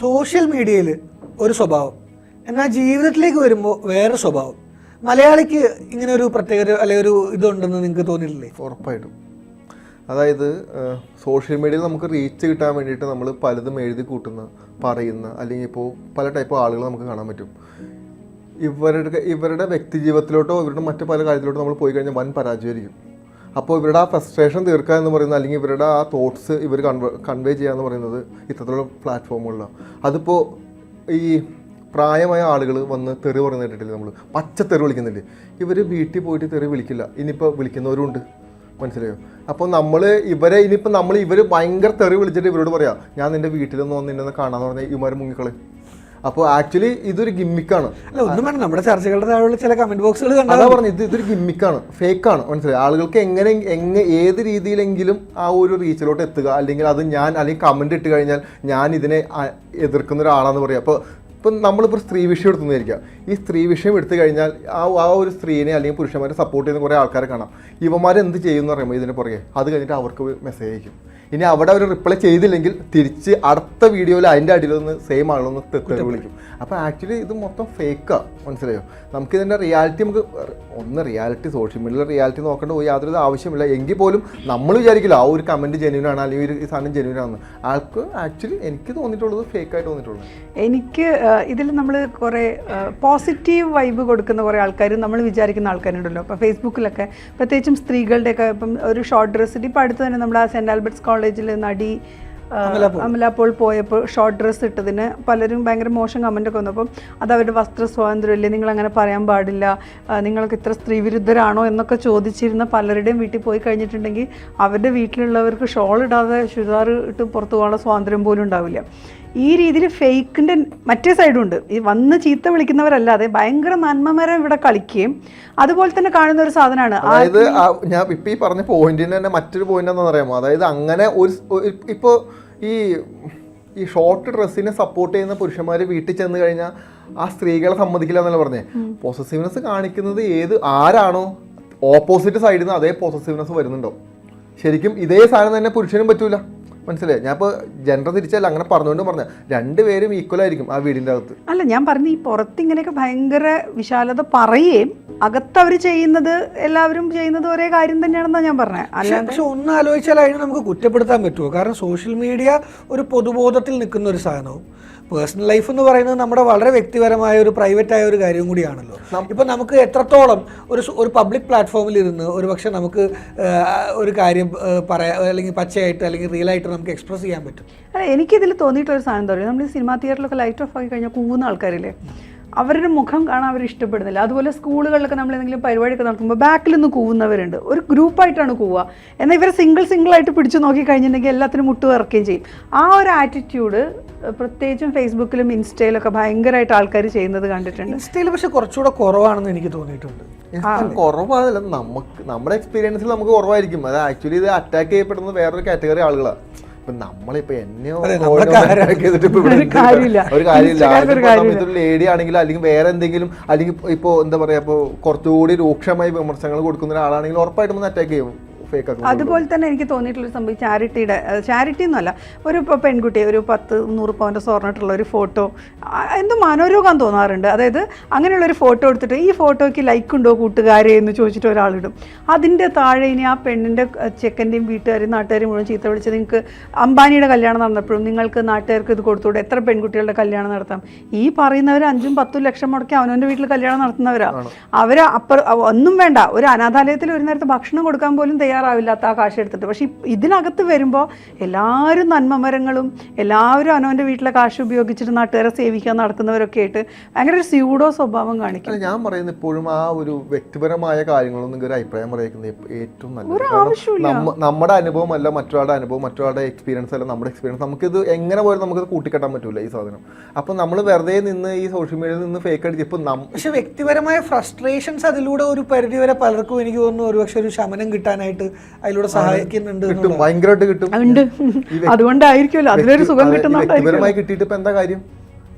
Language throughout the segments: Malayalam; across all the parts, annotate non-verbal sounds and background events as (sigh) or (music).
സോഷ്യൽ മീഡിയയിൽ ഒരു സ്വഭാവം. എന്നാൽ ജീവിതത്തിലേക്ക് വരുമ്പോൾ വേറെ സ്വഭാവം. മലയാളിക്ക് ഇങ്ങനെ ഒരു പ്രത്യേക അല്ലെങ്കിൽ ഒരു ഇതുണ്ടെന്ന് നിങ്ങൾക്ക് തോന്നിയിട്ടില്ലേ? ഉറപ്പായിട്ടും. അതായത് സോഷ്യൽ മീഡിയയിൽ നമുക്ക് റീച്ച് കിട്ടാൻ വേണ്ടിയിട്ട് നമ്മൾ പലതും എഴുതി കൂട്ടുന്ന പറയുന്ന അല്ലെങ്കിൽ ഇപ്പോൾ പല ടൈപ്പ് ആളുകൾ നമുക്ക് കാണാൻ പറ്റും. ഇവരുടെ ഇവരുടെ വ്യക്തി ജീവിതത്തിലോട്ടോ ഇവരുടെ മറ്റു പല കാര്യത്തിലോട്ടോ നമ്മൾ പോയി കഴിഞ്ഞാൽ വൻ പരാജയമായിരിക്കും. അപ്പോൾ ഇവരുടെ ആ ഫ്രസ്ട്രേഷൻ തീർക്കുക എന്ന് പറയുന്നത് അല്ലെങ്കിൽ ഇവരുടെ ആ തോട്ട്സ് ഇവർ കൺവേ കൺവേ ചെയ്യുക എന്ന് പറയുന്നത് ഇത്തരത്തിലുള്ള പ്ലാറ്റ്ഫോമുകളിലാണ് അതിപ്പോൾ ഈ പ്രായമായ ആളുകൾ വന്ന് തെറി പറയുന്ന കേട്ടിട്ടില്ല നമ്മൾ പച്ച തെറി വിളിക്കുന്നില്ലേ? ഇവർ വീട്ടിൽ പോയിട്ട് തെറി വിളിക്കില്ല. ഇനിയിപ്പോൾ വിളിക്കുന്നവരുണ്ട്. മനസ്സിലായോ? അപ്പോൾ നമ്മൾ ഇവരെ ഇനിയിപ്പോൾ നമ്മൾ ഇവർ ഭയങ്കര തെറി വിളിച്ചിട്ട് ഇവരോട് പറയാം ഞാൻ നിന്റെ വീട്ടിലൊന്ന് വന്ന് നിന്നെ കാണാന്ന് പറഞ്ഞാൽ ഇവന്മാർ മുങ്ങിക്കളെ. അപ്പോൾ ആക്ച്വലി ഇതൊരു ഗിമ്മിക്കാണ്. അല്ല ഒന്നും വേണം നമ്മുടെ ചർച്ചകളുടെ താഴെയുള്ള ചില കമന്റ് ബോക്സുകൾ കണ്ടാൽ പറഞ്ഞു ഇത് ഇതൊരു ഗിമ്മിക്കാണ്. ഫേക്കാണ്. മനസ്സിലായി? ആളുകൾക്ക് എങ്ങനെ എങ്ങനെ ഏത് രീതിയിലെങ്കിലും ആ ഒരു റീച്ചിലോട്ട് എത്തുക. അല്ലെങ്കിൽ അത് ഞാൻ അല്ലെങ്കിൽ കമന്റ് ഇട്ട് കഴിഞ്ഞാൽ ഞാൻ ഇതിനെ എതിർക്കുന്ന ഒരാളാന്ന് പറയാം. അപ്പോൾ ഇപ്പം നമ്മളിപ്പോൾ സ്ത്രീ വിഷയം എടുത്തുന്നിരിക്കുക ഈ സ്ത്രീ വിഷയം എടുത്തു കഴിഞ്ഞാൽ ആ ആ ഒരു സ്ത്രീനെ അല്ലെങ്കിൽ പുരുഷന്മാരെ സപ്പോർട്ട് ചെയ്യുന്ന കുറേ ആൾക്കാരെ കാണാം. ഇവന്മാരെന്ത് ചെയ്യുമെന്ന് പറയുമ്പോൾ ഇതിനെ പുറകെ. അത് കഴിഞ്ഞിട്ട് അവർക്ക് മെസ്സേജ് അയക്കും. ഇനി അവിടെ അവർ റിപ്ലൈ ചെയ്തില്ലെങ്കിൽ തിരിച്ച് അടുത്ത വീഡിയോയിൽ അതിന്റെ അടിയിലൊന്ന് സെയിം ആളൊന്ന് തെറി വിളിക്കും. അപ്പോൾ ആക്ച്വലി ഇത് മൊത്തം ഫേക്കാണ് മനസ്സിലായോ? നമുക്ക് ഇതിന്റെ റിയാലിറ്റി നമുക്ക് ഒന്ന് റിയാലിറ്റി സോഷ്യൽ മീഡിയയിലെ റിയാലിറ്റി നോക്കേണ്ട പോയി യാതൊരു ആവശ്യമില്ല. എങ്കിൽ പോലും നമ്മൾ വിചാരിക്കില്ല ആ ഒരു കമന്റ് ജെന്യൂൻ ആണ് അല്ലെങ്കിൽ ഒരു സാധനം ജെന്യൂൻ ആണെന്ന്. ആൾക്ക് ആക്ച്വലി എനിക്ക് തോന്നിയിട്ടുള്ളത് ഫേക്കായിട്ട് തോന്നിയിട്ടുള്ളത്. എനിക്ക് ഇതിൽ നമ്മൾ കുറേ പോസിറ്റീവ് വൈബ് കൊടുക്കുന്ന കുറേ ആൾക്കാർ നമ്മൾ വിചാരിക്കുന്ന ആൾക്കാരുണ്ടല്ലോ. അപ്പോൾ ഫേസ്ബുക്കിലൊക്കെ പ്രത്യേകിച്ചും സ്ത്രീകളുടെയൊക്കെ ഇപ്പം ഒരു ഷോർട്ട് ഡ്രസ്സിൽ ഇപ്പോൾ അടുത്ത് തന്നെ നമ്മൾ ആ സെന്റ് ആൽബർട്ട്സ് കോളേജിൽ നടി അമലാപ്പോൾ പോയപ്പോൾ ഷോർട്ട് ഡ്രസ്സ് ഇട്ടതിന് പലരും ഭയങ്കര മോശം കമന്റ് ഒക്കെ വന്നു അപ്പം അത് അവരുടെ വസ്ത്ര സ്വാതന്ത്ര്യമല്ലേ നിങ്ങൾ അങ്ങനെ പറയാൻ പാടില്ല നിങ്ങൾക്ക് ഇത്ര സ്ത്രീ വിരുദ്ധരാണോ എന്നൊക്കെ ചോദിച്ചിരുന്ന പലരുടെയും വീട്ടിൽ പോയി കഴിഞ്ഞിട്ടുണ്ടെങ്കിൽ അവരുടെ വീട്ടിലുള്ളവർക്ക് ഷോൾ ഇടാതെ ചുരിദാർ ഇട്ട് പുറത്തു പോകാനുള്ള സ്വാതന്ത്ര്യം പോലും ഉണ്ടാവില്ല. ഈ രീതിയിൽ ഫേക്കിന്റെ മറ്റേ സൈഡും ഉണ്ട്. ഈ വന്ന് ചീത്ത വിളിക്കുന്നവരല്ലാതെ ഭയങ്കര നന്മമരം ഇവിടെ കളിക്കുകയും അതുപോലെ തന്നെ കാണുന്ന ഒരു സാധനമാണ്. അതായത് ഞാൻ ഇപ്പൊ ഈ പറഞ്ഞ പോയിന്റിന് തന്നെ മറ്റൊരു പോയിന്റ് എന്താണെന്ന് പറയാമോ അതായത് അങ്ങനെ ഒരു ഇപ്പോൾ ഈ ഈ ഷോർട്ട് ഡ്രസ്സിനെ സപ്പോർട്ട് ചെയ്യുന്ന പുരുഷന്മാർ വീട്ടിൽ ചെന്ന് കഴിഞ്ഞാൽ ആ സ്ത്രീകളെ സമ്മതിക്കില്ല എന്നല്ല പറഞ്ഞേ? പോസസീവ്നെസ് കാണിക്കുന്നത് ഏത് ആരാണോ ഓപ്പോസിറ്റ് സൈഡിൽ നിന്ന് അതേ പോസസീവ്നെസ് വരുന്നുണ്ടോ ശരിക്കും ഇതേ സാധനം തന്നെ പുരുഷനും പറ്റൂല. മനസ്സിലായി? ഞാൻ ഇപ്പോൾ ജനറൽ തിരിച്ചല്ല അങ്ങനെ പറഞ്ഞുകൊണ്ട് പറഞ്ഞ. രണ്ടുപേരും ഈക്വൽ ആയിരിക്കും ആ വീടിന്റെ അകത്ത്. അല്ല ഞാൻ പറഞ്ഞു ഈ പുറത്ത് ഇങ്ങനെയൊക്കെ ഭയങ്കര വിശാലത പറയുകയും അകത്ത് അവർ ചെയ്യുന്നത് എല്ലാവരും ചെയ്യുന്നത് ഒരേ കാര്യം തന്നെയാണെന്നാണ് ഞാൻ പറഞ്ഞത് അല്ല പക്ഷെ ഒന്ന് ആലോചിച്ചാൽ അതിന് നമുക്ക് കുറ്റപ്പെടുത്താൻ പറ്റുമോ? കാരണം സോഷ്യൽ മീഡിയ ഒരു പൊതുബോധത്തിൽ നിൽക്കുന്ന ഒരു സാധനവും. പേഴ്സണൽ ലൈഫ് എന്ന് പറയുന്നത് നമ്മുടെ വളരെ വ്യക്തിപരമായ ഒരു പ്രൈവറ്റ് ആയ ഒരു കാര്യം കൂടിയാണല്ലോ. ഇപ്പം നമുക്ക് എത്രത്തോളം ഒരു ഒരു പബ്ലിക് പ്ലാറ്റ്ഫോമിൽ ഇരുന്ന് ഒരു പക്ഷെ നമുക്ക് ഒരു കാര്യം പറയാം പറയാ അല്ലെങ്കിൽ പച്ചയായിട്ട് അല്ലെങ്കിൽ റിയൽ ആയിട്ട് നമുക്ക് എക്സ്പ്രസ് ചെയ്യാൻ പറ്റും. അല്ല എനിക്കിതിൽ തോന്നിയിട്ടുള്ള ഒരു സാധനം എന്താ പറയുക? നമ്മൾ ഈ സിനിമാ തിയേറ്ററിലൊക്കെ ലൈറ്റ് ഓഫ് ആക്കി കഴിഞ്ഞാൽ കൂവുന്ന ആൾക്കാരില്ലേ? അവരുടെ മുഖം കാണാൻ അവർ ഇഷ്ടപ്പെടുന്നില്ല. അതുപോലെ സ്കൂളുകളിലൊക്കെ നമ്മൾ എന്തെങ്കിലും പരിപാടിയൊക്കെ നടത്തുമ്പോൾ ബാക്കിൽ നിന്ന് കൂവുന്നവരുണ്ട്. ഒരു ഗ്രൂപ്പായിട്ടാണ് കൂവുക. എന്നാൽ ഇവരെ സിംഗിൾ സിംഗിൾ ആയിട്ട് പിടിച്ചു നോക്കി കഴിഞ്ഞിട്ടുണ്ടെങ്കിൽ എല്ലാത്തിനും മുട്ട് ഇറക്കുകയും ചെയ്യും. ആ ഒരു ആറ്റിറ്റ്യൂഡ് പ്രത്യേകിച്ചും ഫേസ്ബുക്കിലും ഇൻസ്റ്റയിലൊക്കെ ഭയങ്കരമായിട്ട് ആൾക്കാർ ചെയ്യുന്നത് കണ്ടിട്ടുണ്ട്. ഇൻസ്റ്റയിൽ പക്ഷെ കുറച്ചുകൂടെ കുറവാണെന്ന് എനിക്ക് തോന്നിയിട്ടുണ്ട്. കുറവാണല്ലോ നമുക്ക് നമ്മുടെ എക്സ്പീരിയൻസിൽ നമുക്ക് കുറവായിരിക്കും. അത് ആക്ച്വലി ഇത് അറ്റാക്ക് ചെയ്യപ്പെടുന്നത് വേറൊരു കാറ്റഗറി ആളുകളാണ് ഇപ്പൊ നമ്മളിപ്പോ ചെയ്തിട്ട് ഒരു കാര്യമില്ല. ഒരു കാര്യമില്ല ഒരു കാര്യമില്ല. ഒരു ലേഡി ആണെങ്കിലും അല്ലെങ്കിൽ വേറെ എന്തെങ്കിലും അല്ലെങ്കിൽ ഇപ്പൊ എന്താ പറയാ ഇപ്പൊ കുറച്ചുകൂടി രൂക്ഷമായി വിമർശനങ്ങൾ കൊടുക്കുന്ന ഒരാളാണെങ്കിൽ ഉറപ്പായിട്ടും ഒന്ന് അറ്റാക്ക് ചെയ്യും ഫേക്ക് അക്കൗണ്ട് അതുപോലെ തന്നെ എനിക്ക് തോന്നിയിട്ടുള്ള സംഭവം ചാരിറ്റിയുടെ ചാരിറ്റി എന്നല്ല ഒരു പെൺകുട്ടി ഒരു പത്ത് നൂറ് പവന്റെ സ്വർണിട്ടുള്ള ഒരു ഫോട്ടോ എന്തോ മനോരോഗം തോന്നാറുണ്ട്. അതായത് അങ്ങനെയുള്ള ഒരു ഫോട്ടോ എടുത്തിട്ട് ഈ ഫോട്ടോയ്ക്ക് ലൈക്ക് ഉണ്ടോ കൂട്ടുകാരെ എന്ന് ചോദിച്ചിട്ട് ഒരാളിടും. അതിന്റെ താഴെ ഇനി ആ പെണ്ണിന്റെ ചെക്കന്റെയും വീട്ടുകാരെയും നാട്ടുകാരെയും മുഴുവൻ ചീത്ത വിളിച്ച് നിങ്ങൾക്ക് അംബാനിയുടെ കല്യാണം നടന്നപ്പോഴും നിങ്ങൾക്ക് നാട്ടുകാർക്ക് ഇത് കൊടുത്തുകൂടെ? എത്ര പെൺകുട്ടികളുടെ കല്യാണം നടത്താം? ഈ പറയുന്നവർ അഞ്ചും പത്തും ലക്ഷം മുടക്കി അവനവന്റെ വീട്ടിൽ കല്യാണം നടത്തുന്നവരാ. അവർ അപ്പുറം ഒന്നും വേണ്ട. ഒരു അനാഥാലയത്തിൽ ഒരു നേരത്തെ ഭക്ഷണം കൊടുക്കാൻ പോലും തയ്യാറാവില്ലാത്ത ആ കാശ് എടുത്തിട്ട്. പക്ഷെ ഇതിനകത്ത് വരുമ്പോൾ എല്ലാവരും നന്മമരങ്ങളും എല്ലാവരും അവനവന്റെ വീട്ടിലെ കാശ് ഉപയോഗിച്ചിട്ട് നാട്ടുകാരെ സേവിക്കാൻ നടക്കുന്നവരൊക്കെ ആയിട്ട് ഭയങ്കര ഒരു സ്യൂഡോ സ്വഭാവം കാണിക്കും. ഞാൻ പറയുന്നത് ഇപ്പോഴും ആ ഒരു വ്യക്തിപരമായ കാര്യങ്ങളൊന്നും ഒരു അഭിപ്രായം പറയുന്നത് ഏറ്റവും നല്ല ഒരു കാരണം ആവശ്യമില്ല. നമ്മുടെ അനുഭവം അല്ല മറ്റൊരാളുടെ അനുഭവം മറ്റൊരാളുടെ എക്സ്പീരിയൻസ് അല്ല നമ്മുടെ എക്സ്പീരിയൻസ് നമുക്കിത് എങ്ങനെ പോലും നമുക്കിത് കൂട്ടിക്കെട്ടാൻ പറ്റൂല ഈ സാധനം. അപ്പം നമ്മൾ വെറുതെ നിന്ന് ഈ സോഷ്യൽ മീഡിയയിൽ നിന്ന് ഫേക്ക് അടിച്ച് ഇപ്പം പക്ഷെ വ്യക്തിപരമായ ഫ്രസ്ട്രേഷൻസ് അതിലൂടെ ഒരു പരിധിവരെ പലർക്കും എനിക്ക് തോന്നുന്നു ഒരുപക്ഷെ ഒരു ശമനം കിട്ടാനായിട്ട് അതിലൂടെ സഹായിക്കുന്നുണ്ട് കിട്ടും. ഭയങ്കരമായിട്ട് കിട്ടും. അതുകൊണ്ടായിരിക്കുമല്ലോ. അതിലൊരു സുഖം കിട്ടുന്നുണ്ടായിരിക്കും കിട്ടിയിട്ട് ഇപ്പൊ എന്താ കാര്യം?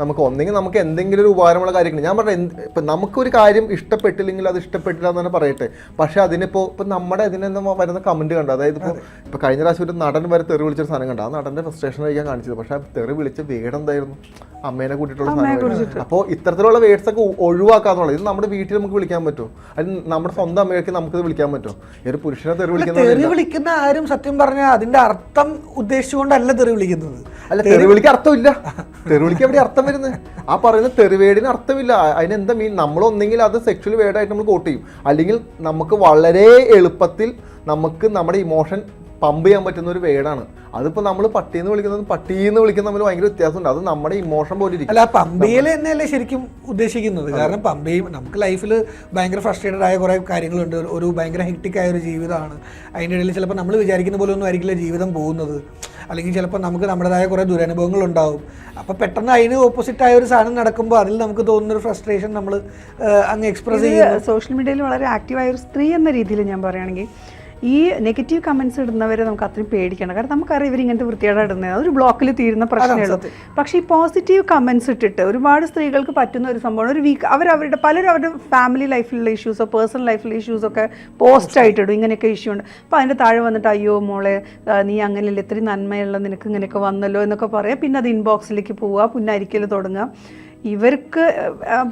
നമുക്ക് ഒന്നെങ്കിൽ നമുക്ക് എന്തെങ്കിലും ഒരു ഉപകാരമുള്ള കാര്യങ്ങൾ. ഞാൻ പറഞ്ഞ ഇപ്പം നമുക്കൊരു കാര്യം ഇഷ്ടപ്പെട്ടില്ലെങ്കിൽ അത് ഇഷ്ടപ്പെട്ടില്ല എന്ന് തന്നെ പറയട്ടെ. പക്ഷേ അതിനിപ്പോൾ ഇപ്പം നമ്മുടെ ഇതിനെന്താ വരുന്ന കമന്റ് കണ്ട? അതായത് ഇപ്പോൾ ഇപ്പോൾ കഴിഞ്ഞ പ്രാവശ്യം ഒരു നടൻ വരെ തെറി വിളിച്ചൊരു സാധനം കണ്ട? ആ നടന്റെ ഫ്രസ്ട്രേഷൻ ആയിരിക്കാൻ കാണിച്ചത്. പക്ഷേ ആ തെറി വിളിച്ച വേട് എന്തായിരുന്നു? അമ്മേനെ കൂട്ടിയിട്ടുള്ള സാധനം അപ്പോൾ ഇത്തരത്തിലുള്ള വേർഡ്സ് ഒക്കെ ഒഴിവാക്കാന്നുള്ളത്. ഇത് നമ്മുടെ വീട്ടിൽ നമുക്ക് വിളിക്കാൻ പറ്റുമോ? അല്ലെങ്കിൽ നമ്മുടെ സ്വന്തം അമ്മയൊക്കെ നമുക്ക് വിളിക്കാൻ പറ്റുമോ? ഒരു പുരുഷനെ തെറി വിളിക്കുന്ന തെറി വിളിക്കുന്ന ആരും സത്യം പറഞ്ഞാൽ അതിന്റെ അർത്ഥം ഉദ്ദേശിച്ചുകൊണ്ടല്ല തെറി വിളിക്കുന്നത്. അല്ല തെറി വിളിക്ക് അർത്ഥമില്ല. തെറിവിളിക്ക് എവിടെ അർത്ഥം വരുന്നത്? ആ പറയുന്ന തെറിവേടിന് അർത്ഥമില്ല. അതിനെന്താ മീൻ നമ്മൾ ഒന്നെങ്കിൽ അത് സെക്ഷൽ വേർഡായിട്ട് നമ്മൾ കോട്ട് ചെയ്യും. അല്ലെങ്കിൽ നമുക്ക് വളരെ എളുപ്പത്തിൽ നമുക്ക് നമ്മുടെ ഇമോഷൻ പമ്പ് ചെയ്യാൻ പറ്റുന്ന ഒരു വേർഡാണ് അതിപ്പോൾ നമ്മൾ പട്ടിയെന്ന് വിളിക്കുന്നത് പട്ടിയെന്ന് വിളിക്കുന്ന തമ്മിൽ ഭയങ്കര വ്യത്യാസമുണ്ട്. അത് നമ്മുടെ ഇമോഷൻ പോലെ ഇരിക്കും. അല്ല പമ്പയിൽ തന്നെയല്ലേ ശരിക്കും ഉദ്ദേശിക്കുന്നത്. കാരണം പമ്പയും നമുക്ക് ലൈഫിൽ ഭയങ്കര ഫ്രസ്ട്രേറ്റഡ് ആയ കുറേ കാര്യങ്ങളുണ്ട്. ഒരു ഭയങ്കര ഹെക്ടിക് ആയ ഒരു ജീവിതമാണ് അതിന്റെ ഇടയിൽ ചിലപ്പോൾ നമ്മൾ വിചാരിക്കുന്ന പോലെ ഒന്നും ആയിരിക്കില്ല ജീവിതം പോകുന്നത്. അല്ലെങ്കിൽ ചിലപ്പോൾ നമുക്ക് നമ്മുടേതായ കുറേ ദുരനുഭവങ്ങൾ ഉണ്ടാവും. അപ്പോൾ പെട്ടെന്ന് അതിന് ഓപ്പോസിറ്റ് ആയ ഒരു സാധനം നടക്കുമ്പോൾ അതിൽ നമുക്ക് തോന്നുന്ന ഒരു ഫ്രസ്ട്രേഷൻ നമ്മൾ അങ്ങ് എക്സ്പ്രസ് ചെയ്യുക സോഷ്യൽ മീഡിയയിൽ വളരെ ആക്റ്റീവായ ഒരു സ്ത്രീ എന്ന രീതിയിൽ ഞാൻ പറയുകയാണെങ്കിൽ ഈ നെഗറ്റീവ് കമൻസ് ഇടുന്നവരെ നമുക്ക് അത്രയും പേടിക്കണം കാരണം നമുക്കറിയാം ഇവർ ഇങ്ങനത്തെ വൃത്തിയോടെ ഇടുന്നത് അതൊരു ബ്ലോക്കിൽ തീരുന്ന പ്രശ്നമേ ഉള്ളൂ. പക്ഷേ ഈ പോസിറ്റീവ് കമൻസ് ഇട്ടിട്ട് ഒരുപാട് സ്ത്രീകൾക്ക് പറ്റുന്ന ഒരു സംഭവമാണ്. ഒരു വീക്ക് അവർ അവരുടെ പലരും അവരുടെ ഫാമിലി ലൈഫിലുള്ള ഇഷ്യൂസോ പേഴ്സണൽ ലൈഫിലെ ഇഷ്യൂസൊക്കെ പോസ്റ്റ് ആയിട്ട് ഇടും. ഇങ്ങനെയൊക്കെ ഇഷ്യൂ ഉണ്ട്. അപ്പോൾ അതിന്റെ താഴെ വന്നിട്ട് അയ്യോ മോളെ നീ അങ്ങനെയല്ല? ഇത്രയും നന്മയുള്ള നിനക്ക് ഇങ്ങനെയൊക്കെ വന്നല്ലോ എന്നൊക്കെ പറയാം. പിന്നെ അത് ഇൻബോക്സിലേക്ക് പോവുക പുന്നാരിക്കൽ തുടങ്ങുക. ഇവർക്ക്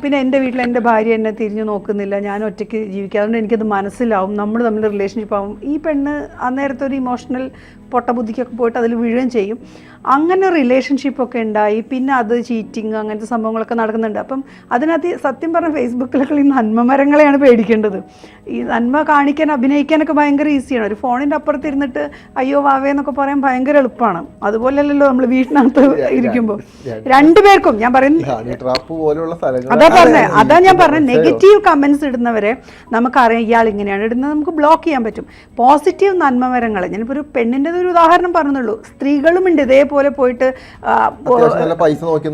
പിന്നെ എന്റെ വീട്ടിൽ എന്റെ ഭാര്യ എന്നെ തിരിഞ്ഞു നോക്കുന്നില്ല. ഞാൻ ഒറ്റയ്ക്ക് ജീവിക്കുക അതുകൊണ്ട് എനിക്കത് മനസ്സിലാവും. നമ്മൾ തമ്മിൽ റിലേഷൻഷിപ്പ് ആവും. ഈ പെണ്ണ് അന്നേരത്തെ ഒരു ഇമോഷണൽ പൊട്ടബുദ്ധിക്കൊക്കെ പോയിട്ട് അതിൽ വീഴുകയും ചെയ്യും. അങ്ങനെ റിലേഷൻഷിപ്പൊക്കെ ഉണ്ടായി. പിന്നെ അത് ചീറ്റിങ് അങ്ങനത്തെ സംഭവങ്ങളൊക്കെ നടക്കുന്നുണ്ട്. അപ്പം അതിനകത്ത് സത്യം പറഞ്ഞ ഫേസ്ബുക്കിലൊക്കെ ഈ നന്മമരങ്ങളെയാണ് പേടിക്കേണ്ടത്. ഈ നന്മ കാണിക്കാൻ അഭിനയിക്കാനൊക്കെ ഭയങ്കര ഈസിയാണ് ഒരു ഫോണിന്റെ അപ്പുറത്ത് ഇരുന്നിട്ട് അയ്യോ വാവേ എന്നൊക്കെ പറയാൻ ഭയങ്കര എളുപ്പമാണ്. അതുപോലെയല്ലല്ലോ നമ്മൾ വീട്ടിനകത്ത് (laughs) ഇരിക്കുമ്പോൾ രണ്ടുപേർക്കും. ഞാൻ പറയുന്നു അതാ പറഞ്ഞത് അതാ ഞാൻ പറഞ്ഞത് നെഗറ്റീവ് കമൻസ് ഇടുന്നവരെ നമുക്കറിയാം ഇയാൾ ഇങ്ങനെയാണ് ഇടുന്നത്. നമുക്ക് ബ്ലോക്ക് ചെയ്യാൻ പറ്റും. പോസിറ്റീവ് നന്മമരങ്ങൾ ഞാനിപ്പോൾ ഒരു പെണ്ണിന്റെ ഒരു ഉദാഹരണം പറഞ്ഞുള്ളൂ. സ്ത്രീകളും ഉണ്ട്. ഇതേപോലെ പോയിട്ട് പൈസ നോക്കി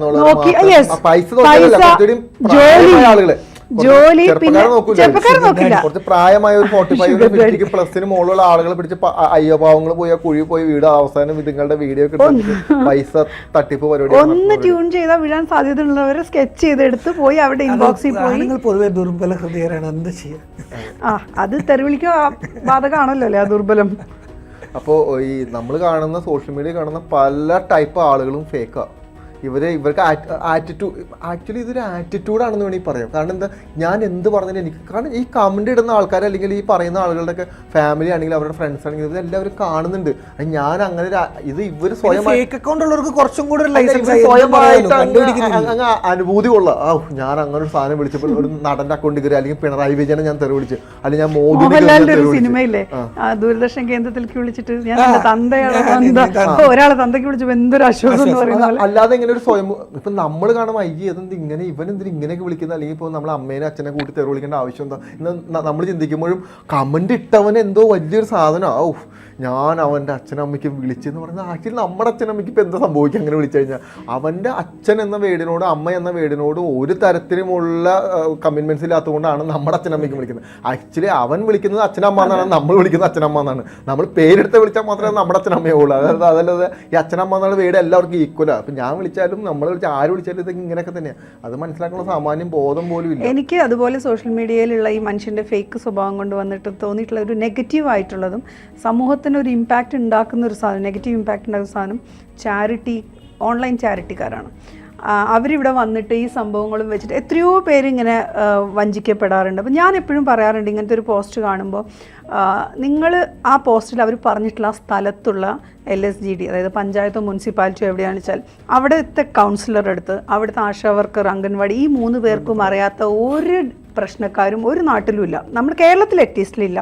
ജോലി, പിന്നെ. നോക്കില്ല. കുറച്ച് പ്രായമായ ഒരു ഫോർട്ടി (laughs) ഫൈവ് ഫിഫ്റ്റിക്ക് പ്ലസിന് മുകളിലുള്ള ആളുകളെ പിടിച്ച് പ- അ- അയ്യോ പാവങ്ങൾ പോയി ആ കുഴി പോയി വീട് അവസാനം നിങ്ങളുടെ വീഡിയോ പൈസ തട്ടിപ്പ് പരിപാടി ഒന്ന് ട്യൂൺ ചെയ്താൽ വീഴാൻ സാധ്യതയുള്ളവരെ സ്കെച്ച് ചെയ്തെടുത്ത് പോയി അവിടെ ഇൻബോക്സിൽ പോയി. പൊതുവെ ദുർബല ഹൃദയരാണ് എന്ത് ചെയ്യാ ആ അത് തെരുവിളിക്കോ ബാധകമാണല്ലോ അല്ലേ? ആ ദുർബലം. അപ്പോൾ ഈ നമ്മൾ കാണുന്ന സോഷ്യൽ മീഡിയ കാണുന്ന പല ടൈപ്പ് ആളുകളും ഫേക്കാ ഇവർ ഇവർക്ക് ആറ്റിറ്റ്യൂഡ് ആക്ച്വലി ഇതൊരു ആറ്റിറ്റ്യൂഡാണെന്ന് വേണമെങ്കിൽ പറയാം. കാരണം എന്താ ഞാൻ എന്ത് പറഞ്ഞാലും എനിക്ക് കാരണം ഈ കമന്റ് ഇടുന്ന ആൾക്കാർ അല്ലെങ്കിൽ ഈ പറയുന്ന ആളുകളുടെ ഒക്കെ ഫാമിലി ആണെങ്കിൽ അവരുടെ ഫ്രണ്ട്സ് ആണെങ്കിൽ ഇതെല്ലാവരും കാണുന്നുണ്ട്. ഞാൻ അങ്ങനെ ഒരു ഇത് ഇവർ സ്വയം ഫേക്ക് അക്കൗണ്ട് ഉള്ളവർക്ക് കുറച്ചും കൂടി ഒരു ലൈസൻസ് ഇവർ സ്വയമായിട്ട് അങ്ങ് അനുഭൂതി കൊള്ള ആ ഞാൻ അങ്ങനെ ഒരു സാധനം വിളിച്ചപ്പോൾ ഒരു നടന്റെ അക്കൗണ്ട് കയറി അല്ലെങ്കിൽ പിണറായി വിജയനെ ഞാൻ തെറി വിളിച്ചു അല്ലെങ്കിൽ ഞാൻ മോദി. സിനിമയില്ലേ? ദൂരദർശൻ കേന്ദ്രത്തിലേക്ക് വിളിച്ചിട്ട് ഞാൻ എന്റെ തന്തയാണ് ഒരാളെ തന്തയ്ക്ക് വിളിച്ചപ്പോൾ എന്തൊരു ആശ്വാസം എന്ന് പറയുന്ന പോലെ. അല്ലാതെ ഇങ്ങനെ ഒരു സ്വയം ഇപ്പൊ നമ്മൾ കാണുമ്പോൾ അയ്യ ഇതെന്ത് ഇങ്ങനെ ഇവൻ എന്തിന് ഇങ്ങനെയൊക്കെ വിളിക്കുന്നത് അല്ലെങ്കിൽ ഇപ്പോൾ നമ്മൾ അമ്മേനെ അച്ഛനെ കൂട്ടി തെറി വിളിക്കേണ്ട ആവശ്യം എന്താ? ഇന്ന് നമ്മൾ ചിന്തിക്കുമ്പോഴും കമന്റ് ഇട്ടവൻ എന്തോ വലിയൊരു സാധനം. ഔ ഞാൻ അവന്റെ അച്ഛനമ്മയ്ക്ക് വിളിച്ചെന്ന് പറഞ്ഞാൽ ആക്ച്വലി നമ്മുടെ അച്ഛനമ്മയ്ക്ക് ഇപ്പം എന്താ സംഭവിക്കുക? അങ്ങനെ വിളിച്ചു കഴിഞ്ഞാൽ അവന്റെ അച്ഛൻ എന്ന വേടിനോടും അമ്മ എന്ന വേടിനോടും ഒരു തരത്തിലുമുള്ള കമ്മിറ്റ്മെന്റ്സ് ഇല്ലാത്തതുകൊണ്ടാണ് നമ്മുടെ അച്ഛനമ്മയ്ക്ക് വിളിക്കുന്നത്. ആക്ച്വലി അവൻ വിളിക്കുന്നത് അച്ഛനമ്മ എന്നാണ് നമ്മൾ വിളിക്കുന്നത് അച്ഛനമ്മ എന്നാണ്. നമ്മൾ പേരെടുത്ത് വിളിച്ചാൽ മാത്രമേ നമ്മുടെ അച്ഛനമ്മയേ ഉള്ളൂ. അതായത് അതല്ലാതെ ഈ അച്ഛനമ്മ എന്നുള്ള വീട് എല്ലാവർക്കും ഈക്വലാണ് അപ്പം ഞാൻ വിളിച്ചാലും നമ്മൾ വിളിച്ചാൽ ആര് വിളിച്ചാലും ഇതൊക്കെ ഇങ്ങനെയൊക്കെ തന്നെയാണ് അത് മനസ്സിലാക്കാനുള്ള സാമാന്യം ബോധം പോലും ഇല്ല. എനിക്ക് അതുപോലെ സോഷ്യൽ മീഡിയയിലുള്ള ഈ മനുഷ്യന്റെ ഫേക്ക് സ്വഭാവം കൊണ്ട് വന്നിട്ട് തോന്നിയിട്ടുള്ള ഒരു നെഗറ്റീവ് ആയിട്ടുള്ളതും സമൂഹത്തിന് ഒരു ഇമ്പാക്റ്റ് ഉണ്ടാക്കുന്ന ഒരു സാധനം നെഗറ്റീവ് ഇമ്പാക്റ്റ് ഉണ്ടാക്കുന്ന സാധനം ചാരിറ്റി ഓൺലൈൻ ചാരിറ്റിക്കാരാണ് അവരിവിടെ വന്നിട്ട് ഈ സംഭവങ്ങളും വെച്ചിട്ട് എത്രയോ പേരിങ്ങനെ വഞ്ചിക്കപ്പെടാറുണ്ട്. അപ്പം ഞാൻ എപ്പോഴും പറയാറുണ്ട് ഇങ്ങനത്തെ ഒരു പോസ്റ്റ് കാണുമ്പോൾ നിങ്ങൾ ആ പോസ്റ്റിൽ അവർ പറഞ്ഞിട്ടുള്ള ആ സ്ഥലത്തുള്ള എൽ എസ് ജി ഡി അതായത് പഞ്ചായത്തോ മുനിസിപ്പാലിറ്റിയോ എവിടെയാണെന്ന് വെച്ചാൽ അവിടുത്തെ കൗൺസിലർ അടുത്ത് അവിടുത്തെ ആശാ വർക്കർ അംഗൻവാടി ഈ മൂന്ന് പേർക്കും അറിയാത്ത ഒരു പ്രശ്നക്കാരും ഒരു നാട്ടിലുമില്ല. നമ്മുടെ കേരളത്തിൽ അറ്റ്ലീസ്റ്റിലില്ല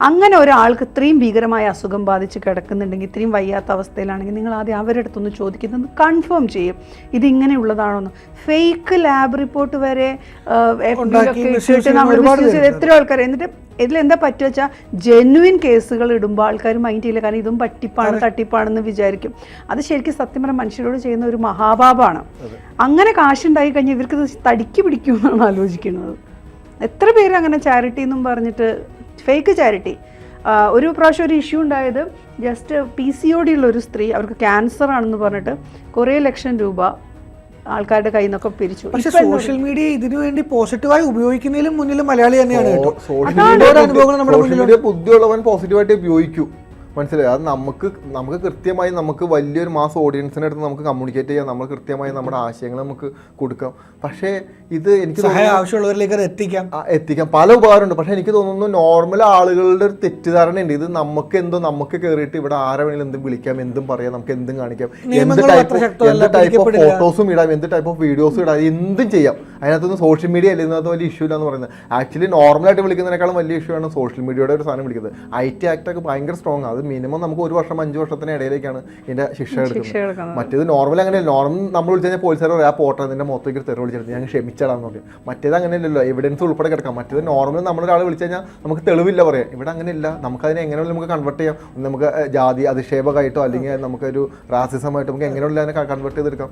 അങ്ങനെ ഒരാൾക്ക് ഇത്രയും ഭീകരമായ അസുഖം ബാധിച്ച് കിടക്കുന്നുണ്ടെങ്കിൽ ഇത്രയും വയ്യാത്ത അവസ്ഥയിലാണെങ്കിൽ നിങ്ങൾ ആദ്യം അവരുടെ അടുത്തൊന്ന് ചോദിക്കുന്നത് കൺഫേം ചെയ്യും. ഇതിങ്ങനെയുള്ളതാണോ എന്ന് ഫേക്ക് ലാബ് റിപ്പോർട്ട് വരെ നമ്മൾ. എത്ര ആൾക്കാർ എന്നിട്ട് ഇതിലെന്താ പറ്റുക വെച്ചാൽ ജെന്വിൻ കേസുകൾ ഇടുമ്പോൾ ആൾക്കാർ മൈൻഡ് ചെയ്യില്ല. കാരണം ഇതും പട്ടിപ്പാണ് തട്ടിപ്പാണെന്ന് വിചാരിക്കും. അത് ശരിക്കും സത്യം പറഞ്ഞാൽ മനുഷ്യരോട് ചെയ്യുന്ന ഒരു മഹാപാപാണ്. അങ്ങനെ കാശുണ്ടായി കഴിഞ്ഞാൽ ഇവർക്ക് തടിക്ക് പിടിക്കുമെന്നാണ് ആലോചിക്കുന്നത്. എത്ര പേര് അങ്ങനെ ചാരിറ്റി എന്നും പറഞ്ഞിട്ട് ഫേക്ക് ചാരിറ്റി ഒരു പ്രാവശ്യം ഒരു ഇഷ്യൂ ഉണ്ടായത് just P C O D ഉള്ള ഒരു സ്ത്രീ അവർക്ക് ക്യാൻസർ ആണെന്ന് പറഞ്ഞിട്ട് കുറേ ലക്ഷം രൂപ ആൾക്കാരുടെ കയ്യിൽ നിന്നൊക്കെ പിരിച്ചു. പക്ഷെ സോഷ്യൽ മീഡിയ ഇതിനു വേണ്ടി പോസിറ്റീവായി ഉപയോഗിക്കുന്നതിലും മുന്നിൽ മലയാളി തന്നെയാണ് കേട്ടോ. സോഷ്യൽ ഒരുപാട് അനുഭവങ്ങൾ നമ്മുടെ സോഷ്യൽ മീഡിയ ബുദ്ധിയുള്ളവൻ പോസിറ്റീവായിട്ട് ഉപയോഗിക്കൂ. മനസ്സിലായി? അത് നമുക്ക് നമുക്ക് കൃത്യമായി നമുക്ക് വലിയൊരു മാസ് ഓഡിയൻസിന്റെ അടുത്ത് നമുക്ക് കമ്മ്യൂണിക്കേറ്റ് ചെയ്യാം. നമ്മൾ കൃത്യമായി നമ്മുടെ ആശയങ്ങൾ നമുക്ക് കൊടുക്കാം. പക്ഷേ ഇത് എനിക്ക് ആവശ്യമുള്ളവരിലേക്ക് അത് എത്തിക്കാം. എത്തിക്കാം. പല ഉപകാരമുണ്ട്. പക്ഷേ എനിക്ക് തോന്നുന്നു നോർമൽ ആളുകളുടെ ഒരു തെറ്റിദ്ധാരണ ഉണ്ട്. ഇത് നമുക്ക് എന്തോ നമുക്ക് കയറിയിട്ട് ഇവിടെ ആരെ വേണമെങ്കിലും എന്തും വിളിക്കാം എന്തും പറയാം നമുക്ക് എന്തും കാണിക്കാം. എന്ത് ടൈപ്പ് എന്ത് ടൈപ്പ് ഓഫ് ഫോട്ടോസും ഇടാം എന്ത് ടൈപ്പ് ഓഫ് വീഡിയോസും ഇടാം എന്തും ചെയ്യാം. അതിനകത്തൊന്നും സോഷ്യൽ മീഡിയ അല്ല. ഇതിനകത്ത് വലിയ ഇഷ്യൂ ഇല്ല എന്ന് പറയുന്നത് ആക്ച്വലി നോർമലായിട്ട് വിളിക്കുന്നതിനേക്കാളും വലിയ ഇഷ്യൂ ആണ് സോഷ്യൽ മീഡിയയുടെ ഒരു സാധനം വിളിക്കുന്നത്. ഐ ടി ആക്ട് ഒക്കെ ഭയങ്കര സ്ട്രോങ് അത് മിനിമം നമുക്ക് ഒരു വർഷം അഞ്ച് വർഷത്തിന് ഇടയിലേക്കാണ് ഇതിന്റെ ശിക്ഷ എടുക്കുന്നത്. മറ്റേത് നോർമൽ അങ്ങനെ നോർമൽ നമ്മൾ വിളിച്ചു കഴിഞ്ഞാൽ പോലീസുകാർ പറയാം ആ പോട്ടെ നിന്റെ മൊത്തത്തിൽ തെറി വിളിച്ചിട്ട് ഞാൻ ക്ഷമിച്ചടാന്ന് പറയും മറ്റേത് അങ്ങനെയല്ലല്ലോ. എവിഡൻസ് ഉൾപ്പെടെ കിടക്കാം. മറ്റേത് നോർമൽ നമ്മളൊരാൾ വിളിച്ചു കഴിഞ്ഞാൽ നമുക്ക് തെളിവില്ല പറയാം. ഇവിടെ അങ്ങനെ ഇല്ല നമുക്ക് നമുക്കതിനെ എങ്ങനെയുള്ള നമുക്ക് കൺവേർട്ട് ചെയ്യാം. നമുക്ക് ജാതി അധിക്ഷേപമായിട്ടോ അല്ലെങ്കിൽ നമുക്കൊരു റാസിസമായിട്ടോ നമുക്ക് എങ്ങനെയുള്ള അതിനെ കൺവേർട്ട് ചെയ്തെടുക്കാം.